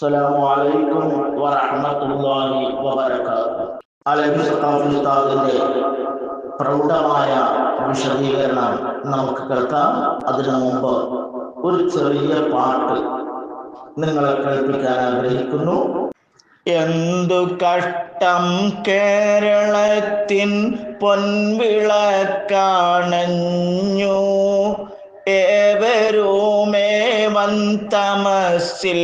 السلام عليكم ورحمة الله وبركاته അലബി സഖാഫി ഉസ്താദിന്റെ പ്രൗഢമായ വിശദീകരണം നമുക്ക് കേൾക്കാം അതിനു മുമ്പ് ഒരു ചെറിയ പാട്ട് നിങ്ങളെ കേൾപ്പിക്കാൻ ആഗ്രഹിക്കുന്നു എന്തു കഷ്ടം കേരളത്തിൻ പൊൻവിളക്കാണഞ്ഞു ഏവരുമേ വൻ തമസിൽ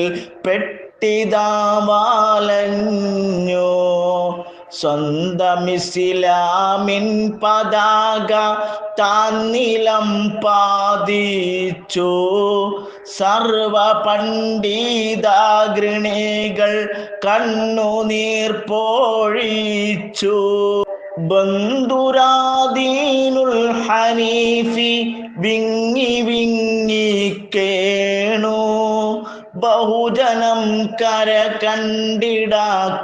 പെട്ടിതാവാലഞ്ഞു സ്വന്തമിസിലാമിൻ പതാക താന്നിലം പാതിച്ചു. സർവ പണ്ഡിതാഗൃണികൾ കണ്ണുനീർ പോഴിച്ചു. ബന്ധുരാദീനുൽ ഹനീഫി വിങ്ങി വിങ്ങി കേണു ബഹുജനം കര കണ്ടിട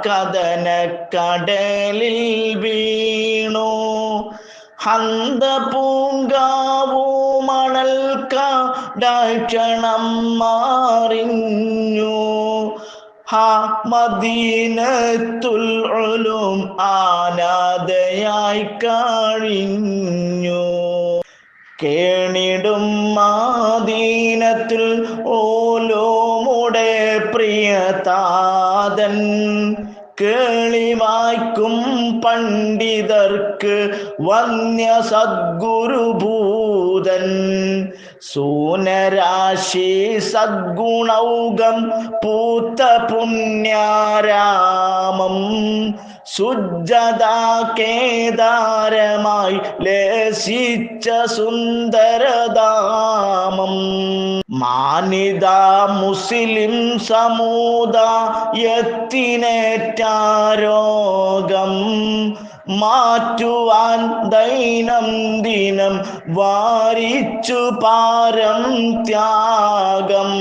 കഥന കടലിൽ വീണു. ഹന്ത പൂങ്കാവൂ മണൽ കാക്ഷണം മാറിഞ്ഞു. ഹാ മദീനത്തുൽ ഉലും ആനാദയായി കഴിഞ്ഞു. കേണിടും മാദീനത്തിൽ ഓലോമുടെ പ്രിയതാതൻ കേളിവായ്ക്കും പണ്ഡിതർക്ക് വന്യ സദ്ഗുരുഭൂതൻ സൂനരാശി സദ്ഗുണൗകം പൂത്ത പുണ്യാരാമം സുജദാ കേദാരമായി ലേസിച്ച സുന്ദരദാമം മാനിത മുസ്ലിം സമൂദായത്തിനേറ്റാരോഗം മാറ്റുവാൻ ദൈനം ദിനം വാരിച്ചു പാരം ത്യാഗം.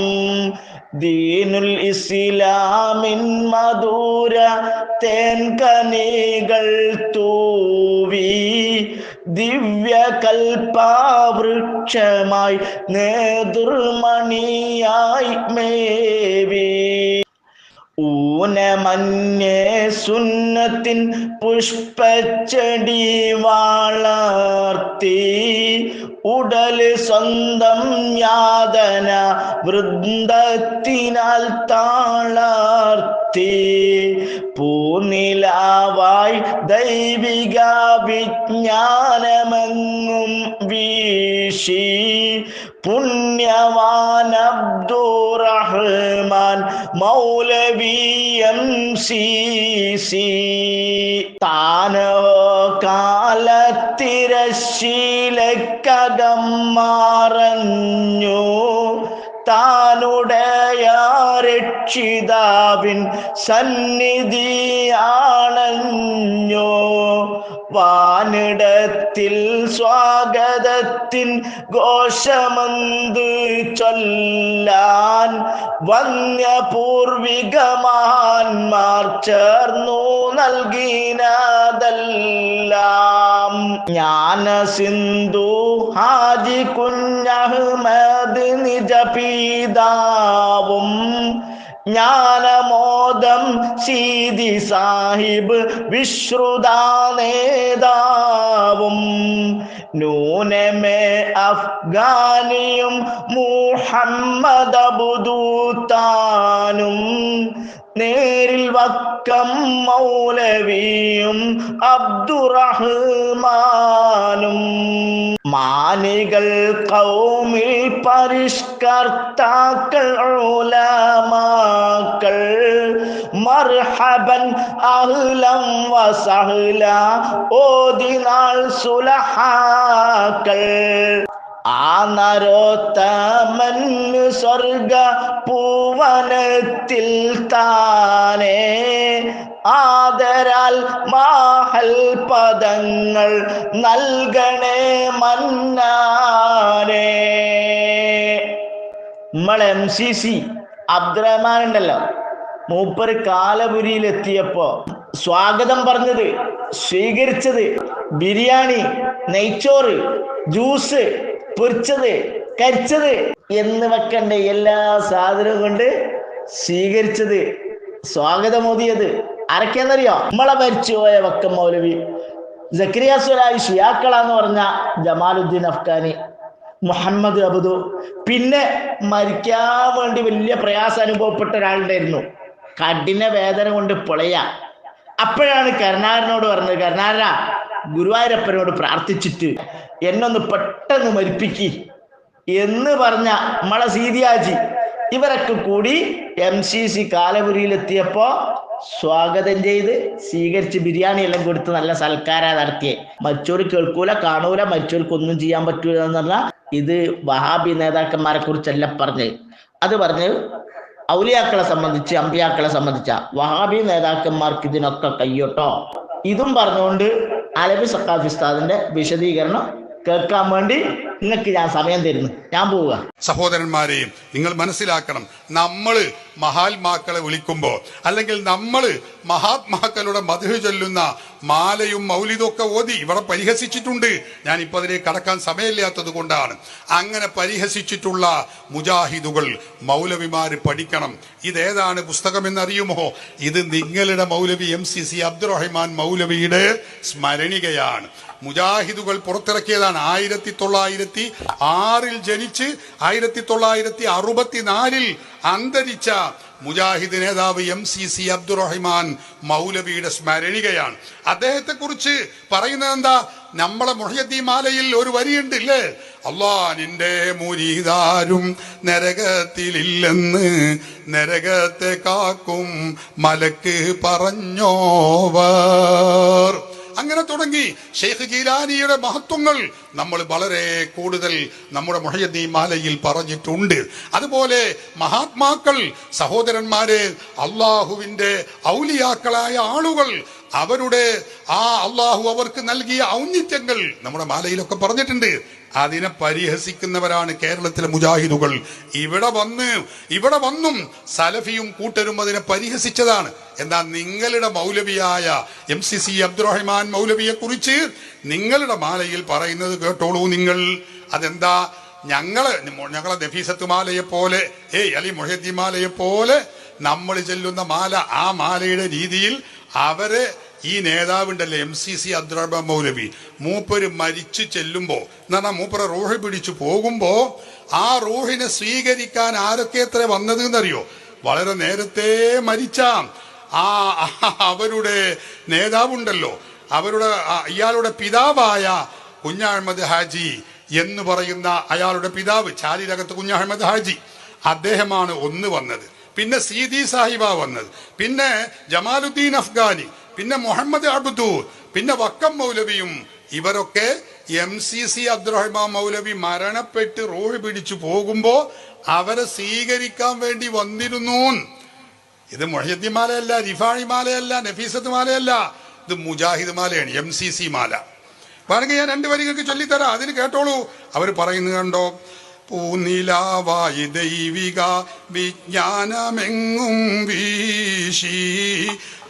ദീനുൽ ഇസ്ലാമിൻ മധുര തേൻകനികൾ തൂവി ദിവ്യ കൽപ്പാവൃക്ഷമായി നേതൃമണിയായി മേവി. ഊനമന്യേ സുന്നത്തിൻ പുഷ്പച്ചെടി വളർത്തി. ഉടൽ സ്വന്തം യാതന വൃന്ദത്തിനാൽ താളർത്തി. പൂനിലാവായി ദൈവിക വിജ്ഞാനമെങ്ങും വീശി. പുണ്യവാൻ അബ്ദുറഹ്മാൻ എം സി സി താനോ കാലത്തിരശീലക്കകം രക്ഷിതാവിൻ സന്നിധിയാണഞ്ഞോ വാനിടത്തിൽ സ്വാഗതത്തിൻ ഘോഷമന്ത് ചൊല്ലാൻ വന്യ പൂർവികമാൻമാർ ചേർന്നു നൽകിനതെല്ലാം. ജ്ഞാന സിന്ധു ഹാജി കുഞ്ഞഹ്മദ് നിജപീതാവും ജ്ഞാനമോദം സീതി സാഹിബ് വിശ്രുതാ നേതാവും നൂനമേ അഫ്ഗാനിയും മുഹമ്മദ് അബുദൂത്താനും നേരിൽ വക്കം മൗലവിയും അബ്ദുറഹ്മാനും. മാനികൾ കൗമിൽ പരിഷ്കർത്താക്കൾ ഉലമാക്കൾ. മർഹബൻ അഹ്ലം വസഹ്ല ഓദിനാൾ സുലഹാക്കൾ. ആ നരോത്തമന് സ്വർഗ പൂവനത്തിൽ താനേ ആദരാൽ മാഹൽ പദങ്ങൾ നൽകണേ മന്നാരേ. നമ്മളെ എം സി സി അബ്ദുറഹ്മാൻ ഉണ്ടല്ലോ മൂപ്പര് കാലപുരിയിലെത്തിയപ്പോ സ്വാഗതം പറഞ്ഞത് സ്വീകരിച്ചത് ബിരിയാണി നെയ്ച്ചോറ് ജ്യൂസ് പൊരിച്ചത് കരിച്ചത് എന്ന് വെക്കണ്ട എല്ലാ സാധനവും കൊണ്ട് സ്വീകരിച്ചത് സ്വാഗതമോദിയത് ആരൊക്കെയെന്നറിയോ നമ്മളെ മരിച്ചുപോയ വക്കം മൗലവി. ജക്രിയാസുരായി ഷിയാക്കള എന്ന് പറഞ്ഞ ജമാലുദ്ദീൻ അഫ്ഗാനി മുഹമ്മദ് അബുദു. പിന്നെ മരിക്കാൻ വേണ്ടി വലിയ പ്രയാസം അനുഭവപ്പെട്ട ഒരാളുണ്ടായിരുന്നു. കഠിന വേദന കൊണ്ട് പൊളയ. അപ്പോഴാണ് കരുണാകരനോട് പറഞ്ഞത് കരുണാകര ഗുരുവായൂരപ്പനോട് പ്രാർത്ഥിച്ചിട്ട് എന്നൊന്ന് പെട്ടെന്ന് മരിപ്പിക്കി. എന്ന് പറഞ്ഞ നമ്മളെ സീതിയാജി ഇവരൊക്കെ കൂടി എം സി സി കാലപുരിയിലെത്തിയപ്പോ സ്വാഗതം ചെയ്ത് സ്വീകരിച്ച് ബിരിയാണി എല്ലാം കൊടുത്ത് നല്ല സൽക്കാര നടത്തിയേ. മറ്റൊരു കേൾക്കൂല കാണൂല മരിച്ചോർക്ക് ഒന്നും ചെയ്യാൻ പറ്റൂല എന്ന് പറഞ്ഞാൽ ഇത് വഹാബി നേതാക്കന്മാരെ കുറിച്ചല്ല പറഞ്ഞത് അത് പറഞ്ഞ് ഔലിയാക്കളെ സംബന്ധിച്ച് അമ്പിയാക്കളെ സംബന്ധിച്ച വഹാബി നേതാക്കന്മാർക്ക് ഇതിനൊക്കെ കയ്യോട്ടോ. ഇതും പറഞ്ഞുകൊണ്ട് അലബി സക്കാഫിസ്താദിന്റെ വിശദീകരണം കേൾക്കാൻ വേണ്ടി നിങ്ങൾക്ക് ഞാൻ സമയം തരുന്നു. ഞാൻ പോവുക. സഹോദരന്മാരെയും നിങ്ങൾ മനസ്സിലാക്കണം. നമ്മൾ മഹാത്മാക്കളെ വിളിക്കുമ്പോൾ അല്ലെങ്കിൽ നമ്മൾ മഹാത്മാക്കളുടെ മധു ചൊല്ലുന്ന മാലയും മൗലിതും ഒക്കെ ഓതി ഇവിടെ പരിഹസിച്ചിട്ടുണ്ട്. ഞാൻ ഇപ്പൊ അതിനെ കടക്കാൻ സമയമില്ലാത്തത് കൊണ്ടാണ്. അങ്ങനെ പരിഹസിച്ചിട്ടുള്ള മുജാഹിദുകൾ മൗലവിമാര് പഠിക്കണം. ഇതേതാണ് പുസ്തകം എന്നറിയുമോ? ഇത് നിങ്ങളുടെ മൗലവി എം സി സി അബ്ദുറഹിമാൻ മൗലവിയുടെ സ്മരണികയാണ്. മുജാഹിദുകൾ പുറത്തിറക്കിയതാണ് ആയിരത്തി തൊള്ളായിരത്തി ആറിൽ ജനിച്ച് ആയിരത്തി തൊള്ളായിരത്തി അറുപത്തിനാലിൽ അന്തരിച്ച മുജാഹിദ് നേതാവ് എം സി സി അബ്ദുറഹിമാൻ മൗലവിയുടെ സ്മരണികയാണ്. അദ്ദേഹത്തെ കുറിച്ച് പറയുന്നത് എന്താ? നമ്മളെ മുഹ്യദ്ദീ മാലയിൽ ഒരു വരിയുണ്ട് ഇല്ലേ അള്ളാ നിന്റെ മുരീതാരും നരകത്തിലില്ലെന്ന് നരകത്തെ കാക്കും മലക്ക് പറഞ്ഞോവർ. അങ്ങനെ തുടങ്ങി ഷെയ്ഖ് ഗീലാനിയുടെ മഹത്വങ്ങൾ നമ്മൾ വളരെ കൂടുതൽ നമ്മുടെ മുഹയദ്ദീൻ മാലയിൽ പറഞ്ഞിട്ടുണ്ട്. അതുപോലെ മഹാത്മാക്കൾ സഹോദരന്മാരെ അള്ളാഹുവിന്റെ ഔലിയാക്കളായ ആളുകൾ അവരുടെ ആ അള്ളാഹു അവർക്ക് നൽകിയ ഔന്നിത്യങ്ങൾ നമ്മുടെ മാലയിലൊക്കെ പറഞ്ഞിട്ടുണ്ട്. അതിനെ പരിഹസിക്കുന്നവരാണ് കേരളത്തിലെ മുജാഹിദുകൾ. ഇവിടെ വന്ന് ഇവിടെ വന്നും സലഫിയും കൂട്ടരും അതിനെ പരിഹസിച്ചതാണ്. എന്നാൽ നിങ്ങളുടെ മൗലവിയായ എം സി സി അബ്ദുറഹിമാൻ മൗലവിയെ കുറിച്ച് നിങ്ങളുടെ മാലയിൽ പറയുന്നത് കേട്ടോളൂ നിങ്ങൾ. അതെന്താ? ഞങ്ങൾ ഞങ്ങളെ നഫീസത്ത് മാലയെ പോലെ ഏയ് അലി മൊഹദ്ദി മാലയെ പോലെ നമ്മൾ ചെല്ലുന്ന മാല ആ മാലയുടെ രീതിയിൽ അവരെ ഈ നേതാവുണ്ടല്ലേ എം സി സി അബ്ദുറഹ്മാൻ മൗലവി? മൂപ്പര് മരിച്ചു ചെല്ലുമ്പോൾ എന്ന് പറഞ്ഞാൽ മൂപ്പരെ റൂഹ് പിടിച്ചു പോകുമ്പോൾ ആ റൂഹിനെ സ്വീകരിക്കാൻ ആരൊക്കെ എത്ര വന്നത് എന്നറിയോ വളരെ നേരത്തെ മരിച്ച ആ അവരുടെ നേതാവുണ്ടല്ലോ. അവരുടെ ഇയാളുടെ പിതാവായ കുഞ്ഞഹമ്മദ് ഹാജി എന്ന് പറയുന്ന അയാളുടെ പിതാവ് ചാലിരകത്ത് കുഞ്ഞഹമ്മദ് ഹാജി. അദ്ദേഹമാണ് ഒന്ന് വന്നത്. പിന്നെ സീതി സാഹിബ വന്നത്. പിന്നെ ജമാലുദ്ദീൻ അഫ്ഗാനി. പിന്നെ മുഹമ്മദ് അബ്ദു പിന്നെ വക്കം മൗലവിയും ഇവരൊക്കെ എം സി സി അബ്ദുറഹ്മാൻ മൗലവി മരണപ്പെട്ട് റോഹ് പിടിച്ചു പോകുമ്പോ അവരെ സ്വീകരിക്കാൻ വേണ്ടി വന്നിരുന്നു. ഇത് മൊഹദ്ദി മാലയല്ല റിഫാണി മാലയല്ല നഫീസത്ത് മാലയല്ല ഇത് മുജാഹിദ് മാലയാണ് എം സി സി മാല. വേണമെങ്കിൽ ഞാൻ രണ്ടു വരികൾക്ക് ചൊല്ലിത്തരാം അതിന് കേട്ടോളൂ. അവർ പറയുന്നത് കണ്ടോ? പൂനിലാവായി ദൈവിക വിജ്ഞാനമെങ്ങും വീശി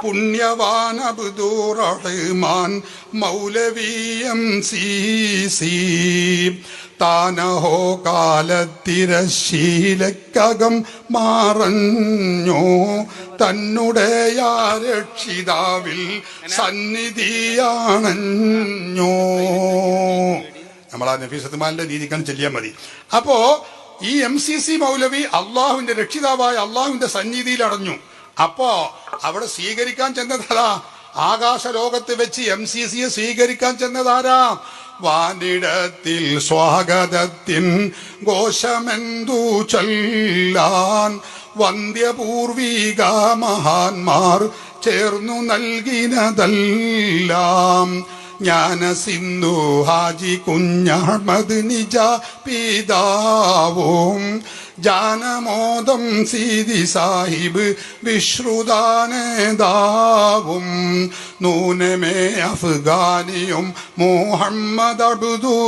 പുണ്യവാൻ മൗലവീയം മൗലവിയം സി സി താനഹോ കാലത്തിരശീലക്കകം മാറഞ്ഞോ. തന്നുടേയാ രക്ഷിതാവിൽ സന്നിധിയാണഞ്ഞോ. നമ്മൾ ആ നഫീസത്തുമാലിന്റെ രീതിക്കാണ് ചെല്ലിയാൽ മതി. അപ്പോ ഈ എം സി സി മൗലവി അള്ളാഹുവിന്റെ രക്ഷിതാവായ അള്ളാഹുവിന്റെ സന്നിധിയിൽ അടഞ്ഞു അപ്പോ അവിടെ സ്വീകരിക്കാൻ ചെന്നതാ. ആകാശ ലോകത്ത് വെച്ച് എം സി സിയെ സ്വീകരിക്കാൻ ചെന്നതാരാ? വാനിടത്തിൽ സ്വാഗതത്തിൻ ഘോഷമെന്തു ചൊല്ലാൻ വന്ധ്യപൂർവിക മഹാന്മാർ ചേർന്നു നൽകിനതെല്ലാം. ജ്ഞാന സിന്ധു ഹാജി കുഞ്ഞഹമ്മദ് നിജ പിതാവും ജാനമോദം സീതി സാഹിബ് വിശ്രുതാനേതാവും. നൂനമേ അഫ്ഗാനിയും മുഹമ്മദ് അബ്ദുതാനും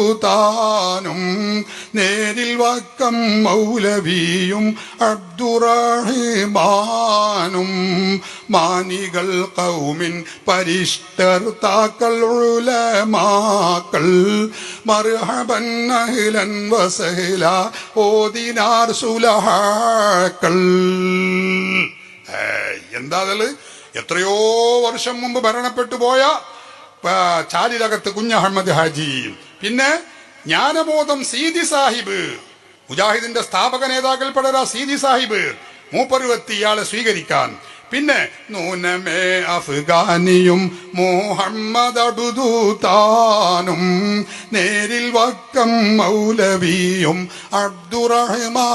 നേരിൽ വക്കം മൗലവിയും അബ്ദുറഹിമാനും. മാനികൾ കൗമിൻ പരിഷ്ഠർത്താക്കൾ ഉലമാക്കൾ. മർഹബൻ അഹ്ലൻ വസഹല ഓതിനാർ സുലഹാക്കൾ. എന്താ എത്രയോ വർഷം മുമ്പ് ഭരണപ്പെട്ടു പോയ ചാലിലകത്ത് കുഞ്ഞഹമ്മദ് ഹാജി. പിന്നെ ജ്ഞാനബോധം സീതി സാഹിബ്. മുജാഹിദിന്റെ സ്ഥാപക നേതാക്കൾപ്പെടരാ സീതി സാഹിബ്. മൂപ്പരുവത്തി ഇയാളെ സ്വീകരിക്കാൻ. പിന്നെ നൂനമേ അഫ്ഗാനിയും മുഹമ്മദ് അബുദൂത്താനും നേരിൽ വക്കം മൗലവിയും അബ്ദുറഹിമാ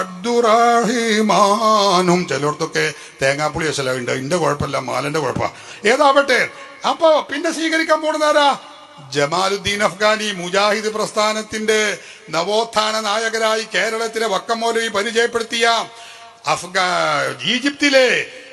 അബ്ദുറഹിമാനും. ചിലർത്തൊക്കെ തേങ്ങാപ്പുളി ഉണ്ട്. ഇന്റെ കുഴപ്പമില്ല മാലന്റെ കുഴപ്പ ഏതാവട്ടെ? അപ്പൊ പിന്നെ സ്വീകരിക്കാൻ പോണതാരാ ജമാലുദ്ദീൻ അഫ്ഗാനി മുജാഹിദ് പ്രസ്ഥാനത്തിന്റെ നവോത്ഥാന നായകരായി കേരളത്തിലെ വക്കമോലി പരിചയപ്പെടുത്തിയ അഫ്ഗാ ഈജിപ്തിലെ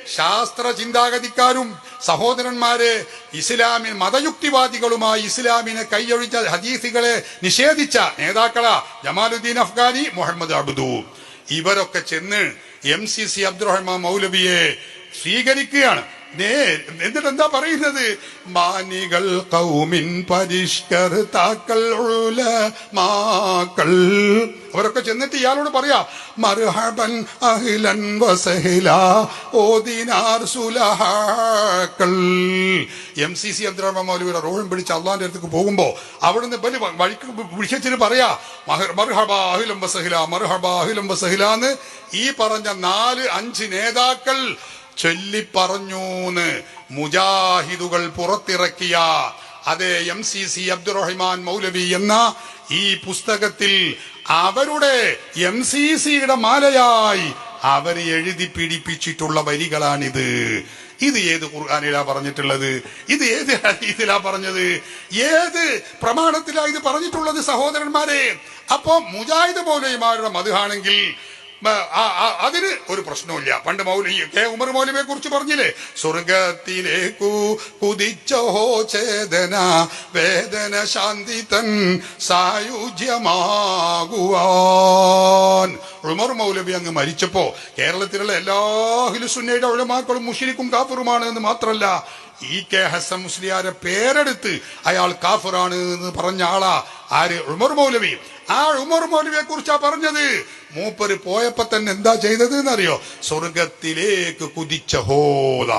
ശാസ്ത്ര ചിന്താഗതിക്കാരും സഹോദരന്മാരെ ഇസ്ലാമിൽ മതയുക്തിവാദികളുമായി ഇസ്ലാമിനെ കൈയൊഴിച്ച ഹദീസുകളെ നിഷേധിച്ച നേതാക്കളാ ജമാലുദ്ദീൻ അഫ്ഗാനി മുഹമ്മദ് അബ്ദു. ഇവരൊക്കെ ചെന്ന് എം സി സി അബ്ദുറഹ്മാൻ മൗലവിയെ സ്വീകരിക്കുകയാണ്. എന്നിട്ട് എന്താ പറയുന്നത്? മാനികൾ കൗമിൻ പരിഷ്കർത്താക്കൾ മാക്കൾ അവരൊക്കെ ചെന്നിട്ട് ഇയാളോട് പറയാ മർഹബൻ അഹിലൻ വസഹില ഓദിനാർ സുലഹാക്കൾ. എം സി സി അബ്ദുറഹ്മാൻ മൗലവിയുടെ റോളും പിടിച്ച് അള്ളാന്റെ അടുത്തേക്ക് പോകുമ്പോ അവിടുന്ന് ബലി വഴിക്ക് വിളിച്ചിട്ട് പറയാ മർഹബ അഹിലം വസഹില മർഹബ അഹിലം വസഹില എന്ന് ഈ പറഞ്ഞ നാല് അഞ്ച് നേതാക്കൾ ചൊല്ലിപ്പറഞ്ഞൂന്ന് മുജാഹിദുകൾ പുറത്തിറക്കിയ അതെ എം സി സി അബ്ദുറഹിമാൻ മൗലവി എന്ന ഈ പുസ്തകത്തിൽ അവരുടെ എം സി സിയുടെ മാലയായി അവർ എഴുതി പിടിപ്പിച്ചിട്ടുള്ള വരികളാണിത്. ഇത് ഏത് ഖുർആാനിലാ പറഞ്ഞിട്ടുള്ളത്? ഇത് ഏത് ഹദീസിലാ പറഞ്ഞത്? ഏത് പ്രമാണത്തിലാ ഇത് പറഞ്ഞിട്ടുള്ളത് സഹോദരന്മാരെ? അപ്പൊ മുജാഹിദ് മൗലവിമാരുടെ മധുഹാണെങ്കിൽ അതിന് ഒരു പ്രശ്നമില്ല പണ്ട് മൗലി കെ. ഉമർ മൗലിയെ കുറിച്ച് പറഞ്ഞില്ലേ? സ്വർഗത്തിലേക്കു കുതിച്ചോ ചേതന വേദന ശാന്തി തൻ സായുജ്യമാകുവാൻ. ഉമർ മൗലവി അങ്ങ് മരിച്ചപ്പോ കേരളത്തിലുള്ള എല്ലാ ഹിലുസുന്നയുടെ ഉഴമാക്കളും മുഷിരിക്കും കാഫറുമാണ് എന്ന് മാത്രമല്ല ഈ കെ. ഹസൻ മുസ്ലിയാരെ പേരെടുത്ത് അയാൾ കാഫറാണ് എന്ന് പറഞ്ഞ ആളാ ആര്? ഉമർ മൗലവി. ആ ഉമർ മൗലവിയെ കുറിച്ചാ പറഞ്ഞത്? മൂപ്പര് പോയപ്പോ തന്നെ എന്താ ചെയ്തത് എന്നറിയോ സ്വർഗത്തിലേക്ക് കുതിച്ച ഹോല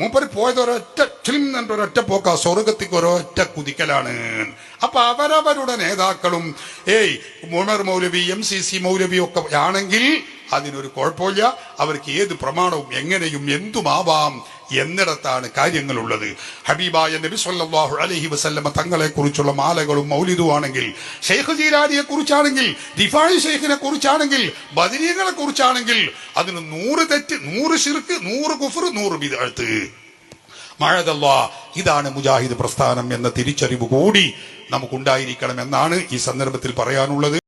മൂപ്പര് പോയത് ഒരൊറ്റ ഫിലിം എന്നിട്ട് ഒരൊറ്റ പോക്ക. സ്വർഗത്തിക്ക് ഒരൊറ്റ കുതിക്കലാണ്. അപ്പൊ അവരവരുടെ നേതാക്കളും ഏയ് മുണർ Maulavi M C C Maulavi ഒക്കെ ആണെങ്കിൽ അതിനൊരു കുഴപ്പമില്ല. അവർക്ക് ഏത് പ്രമാണവും എങ്ങനെയും എന്തുമാവാം എന്നിടത്താണ് കാര്യങ്ങളുള്ളത്. ഹബീബായ നബി സല്ലല്ലാഹു അലൈഹി വസല്ലമ തങ്ങളെ കുറിച്ചുള്ള മാലകളും മൗലിദുമാണെങ്കിൽ ഷെയ്ഖ് ജീലാനിയെ കുറിച്ചാണെങ്കിൽ ദിഫായി ഷെയ്ഖിനെ കുറിച്ചാണെങ്കിൽ ബദരീകളെ കുറിച്ചാണെങ്കിൽ അതിന് നൂറ് തെറ്റ് നൂറ് ഷിർക്ക് നൂറ് കുഫർ നൂറ് ബിദഅത്ത്. മഴതല്ല ഇതാണ് മുജാഹിദ് പ്രസ്ഥാനം എന്ന തിരിച്ചറിവ് കൂടി നമുക്കുണ്ടായിരിക്കണം എന്നാണ് ഈ സന്ദർഭത്തിൽ പറയാനുള്ളത്.